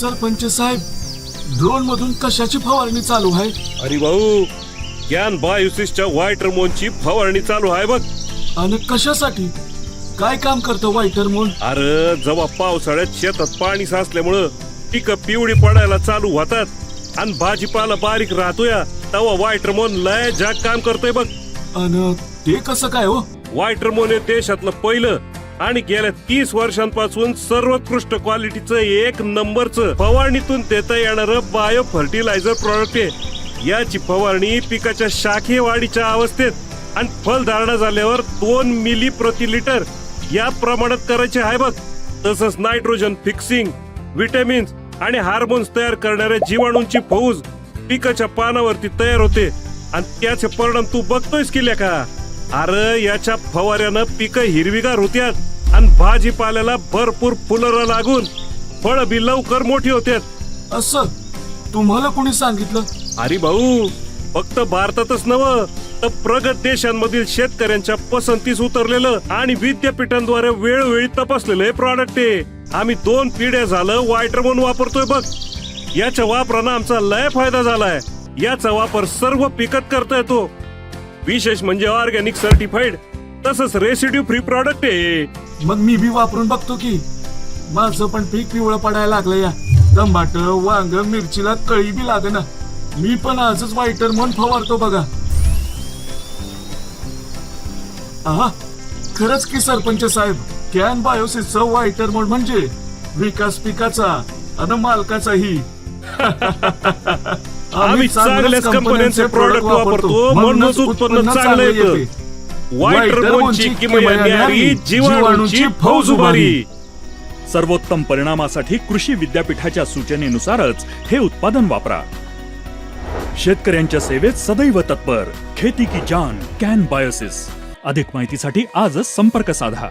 सरपंच साहेब drone मधून कशाची फवारणी चालू आहे? अरे भाऊ ज्ञान बायोसिसच्या व्हाईट रमोनची फवारणी चालू आहे बघ. आणि कशासाठी? काय काम करतं वाईटर म्हणून अरे जेव्हा पावसाळ्यात शेतात पाणी साचल्यामुळं पिकं पिवळी पडायला चालू होतात आणि भाजीपाला बारीक राहतोय तेव्हा व्हाईट रमोन लय जाग काम करतोय बघ. आणि ते कसं काय हो? व्हाईट रमोन हे देशातलं पहिलं आणि गेल्या तीस वर्षांपासून सर्वोत्कृष्ट क्वालिटीचं एक नंबरचं फवारणीतून देता येणारं बायो फर्टिलायझर प्रॉडक्ट आहे. याची फवारणी पिकाच्या शाखे वाढीच्या अवस्थेत आणि फलधारणा झाल्यावर दोन मिली प्रति लिटर या प्रमाणात करायचे आहे बघ. तसंच नायट्रोजन फिक्सिंग विटॅमिन्स आणि हार्मोन्स तयार करणाऱ्या जीवाणूंची फौज पिकाच्या पानावरती तयार होते. आणि त्याचे परिणाम तू बघतोयस किल्या का? अरे याच्या फवाऱ्यानं पिकं हिरवीगार होत्यात आणि भाजीपाल्याला भरपूर फुलं लागून फळ बी लवकर मोठी होत्यात. असं? तुम्हाला कोणी सांगितलं? अरे भाऊ फक्त भारतातच नव तर प्रगत देशांमधील शेतकऱ्यांच्या पसंतीस उतरलेलं आणि विद्यापीठांद्वारे वेळोवेळी तपासलेलं हे प्रॉडक्ट आहे. आम्ही दोन पिढ्या झालं वायटर म्हणून वापरतोय बघ. याच्या वापरानं आमचा लय फायदा झालाय. याचा वापर सर्व पिकत करता येतो विशेष म्हणजे ऑर्गॅनिक सर्टिफाईड तसंच रेसिड्यू फ्री प्रॉडक्ट आहे. मग मी बी वापरून बघतो की माझं पण पीक पिवळं पडायला लागलं या. टमाट वांग मिरचीला कळी बी ना मी पण आजच वाईटर म्हणून फवारतो बघा. आहा खरंच की सरपंच साहेब कॅन बायोसिसचं वाईटर मोड म्हणजे विकास पिकाचा आणि मालकाचाही. आम्ही चांगल्याच कंपन्यांचे प्रॉडक्ट वापरतो. म्हणूनच उत्पन्न चांगलं येतं. वाईट रमोनची किमया न्यारी जीवाणूंची फौज उभारी. सर्वोत्तम परिणामासाठी कृषी विद्यापीठाच्या सूचनेनुसारच हे उत्पादन वापरा. शेतकऱ्यांच्या सेवेत सदैव तत्पर. खेती की जान कॅन बायोसिस अधिक माहितीसाठी आजच संपर्क साधा.